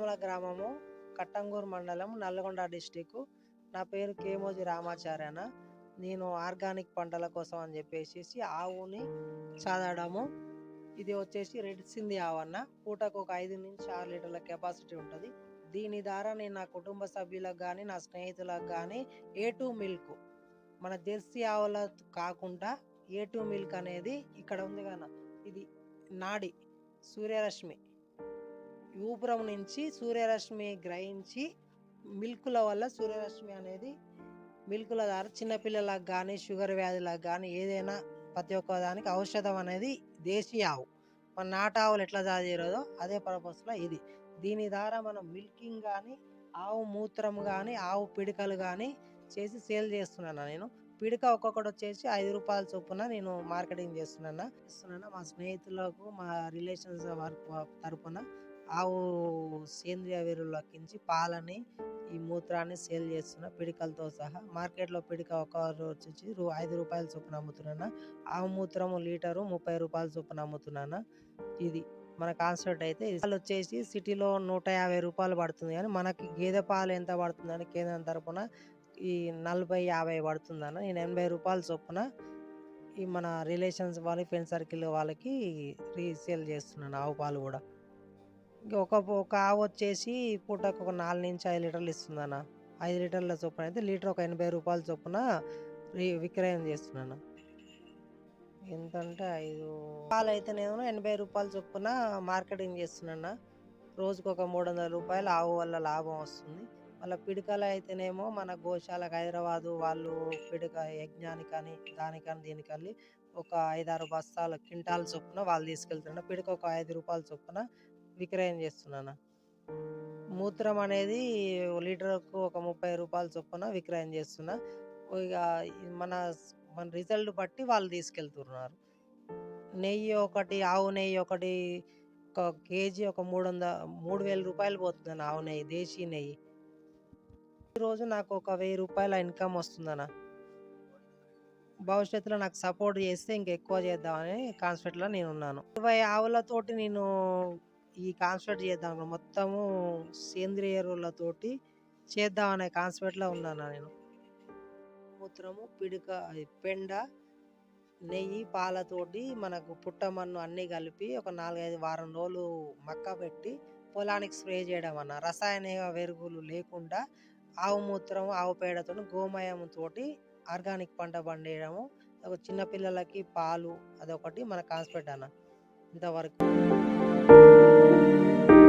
గ్రామము కట్టంగూరు మండలం నల్గొండ డిస్టిక్ నా పేరు కేమోజీ రామాచార్యన. నేను ఆర్గానిక్ పంటల కోసం అని చెప్పేసి ఆవుని చదవడము ఇది వచ్చేసి రెడ్ సింధి ఆవన్న. పూటకు ఒక ఐదు నుంచి ఆరు లీటర్ల కెపాసిటీ ఉంటుంది. దీని ద్వారా నేను నా కుటుంబ సభ్యులకు కానీ నా స్నేహితులకు కానీ ఏ టూ మిల్క్ మన జెర్సీ ఆవుల కాకుండా ఏ టూ మిల్క్ అనేది ఇక్కడ ఉంది కదా ఇది నాడి సూర్యరశ్మి. ఊపురం నుంచి సూర్యరశ్మి గ్రహించి మిల్కుల వల్ల సూర్యరశ్మి అనేది మిల్కుల ద్వారా చిన్నపిల్లలకు కానీ షుగర్ వ్యాధులకు కానీ ఏదైనా ప్రతి ఒక్క దానికి ఔషధం అనేది దేశీయ ఆవు. మన నాటు ఆవులు ఎట్లా చదివిరోదో అదే పర్పస్లో ఇది. దీని ద్వారా మనం మిల్కింగ్ కానీ ఆవు మూత్రం కానీ ఆవు పిడికలు కానీ చేసి సేల్ చేస్తున్నాను నేను. పిడిక ఒక్కొక్కటి వచ్చేసి ఐదు రూపాయల చొప్పున నేను మార్కెటింగ్ చేస్తున్నాను ఇస్తున్నాను మా స్నేహితులకు మా రిలేషన్స్ తరపున ఆవు సేంద్రియ ఎరువులకించి పాలని ఈ మూత్రాన్ని సేల్ చేస్తున్న పిడికలతో సహా మార్కెట్లో పిడిక ఒక రోజు వచ్చి రూ- ఐదు రూపాయల చొప్పున అమ్ముతున్నాను? ఆవు మూత్రము లీటరు ముప్పై రూపాయల చొప్పున అమ్ముతున్నాను? ఇది మన కాన్సెప్ట్ అయితే ఇది. పాలు వచ్చేసి సిటీలో నూట యాభై రూపాయలు పడుతుంది కానీ మనకి గేదె పాలు ఎంత పడుతుందని కేంద్రం తరపున ఈ నలభై యాభై పడుతుందన్న. నేను ఎనభై రూపాయల చొప్పున ఈ మన రిలేషన్స్ వాళ్ళకి ఫ్రెండ్ సర్కిల్ వాళ్ళకి రీసేల్ చేస్తున్నాను ఆవు పాలు కూడా. ఒక ఒక ఆవు వచ్చేసి పూటకు ఒక నాలుగు నుంచి ఐదు లీటర్లు ఇస్తుందన్న. ఐదు లీటర్ల చొప్పున అయితే లీటర్ ఒక ఎనభై రూపాయల చొప్పున విక్రయం చేస్తున్నాను ఎంతంటే ఐదు పాలు అయితే నేను ఎనభై రూపాయల చొప్పున మార్కెటింగ్ చేస్తున్నాను రోజుకు ఒక మూడు వందల రూపాయలు ఆవు వల్ల లాభం వస్తుంది. మళ్ళీ పిడకలు అయితేనేమో మన గోశాలకు హైదరాబాదు వాళ్ళు పిడిక యజ్ఞానికని దానికని దీనికని ఒక ఐదారు బస్తాల క్వింటాల్ చొప్పున వాళ్ళు తీసుకెళ్తున్నారు పిడిక ఒక ఐదు రూపాయల చొప్పున విక్రయం చేస్తున్నానా మూత్రం అనేది లీటర్కు ఒక ముప్పై రూపాయల చొప్పున విక్రయం చేస్తున్నా. ఇక మన మన రిజల్ట్ బట్టి వాళ్ళు తీసుకెళ్తున్నారు. నెయ్యి ఒకటి ఆవు నెయ్యి ఒకటి ఒక కేజీ ఒక మూడు వంద మూడు వేల రూపాయలు పోతుందన్న ఆవు నెయ్యి దేశీ నెయ్యి. ఈరోజు నాకు ఒక వెయ్యి రూపాయల ఇన్కమ్ వస్తుందన్న భవిష్యత్తులో నాకు సపోర్ట్ చేస్తే ఇంకెక్కువ చేద్దామని కాన్సెప్ట్లో నేను ఉన్నాను. ఇరవై ఆవులతోటి నేను ఈ కాన్సెప్ట్ చేద్దాం మొత్తము సేంద్రియ ఎరువులతోటి చేద్దామనే కాన్సెప్ట్లో ఉన్నాను నేను. మూత్రము పిడిక అది పెండ నెయ్యి పాలతోటి మనకు పుట్టమన్ను అన్నీ కలిపి ఒక నాలుగైదు వారం రోజులు మక్క పెట్టి పొలానికి స్ప్రే చేయడం అన్న. రసాయన వెరుగులు లేకుండా ఆవు మూత్రం ఆవు పేడతో గోమయం తోటి ఆర్గానిక్ పంట పండేయడము ఒక చిన్నపిల్లలకి పాలు అదొకటి మన కాన్స్పెట్ అన్న. ఇంతవరకు Thank you.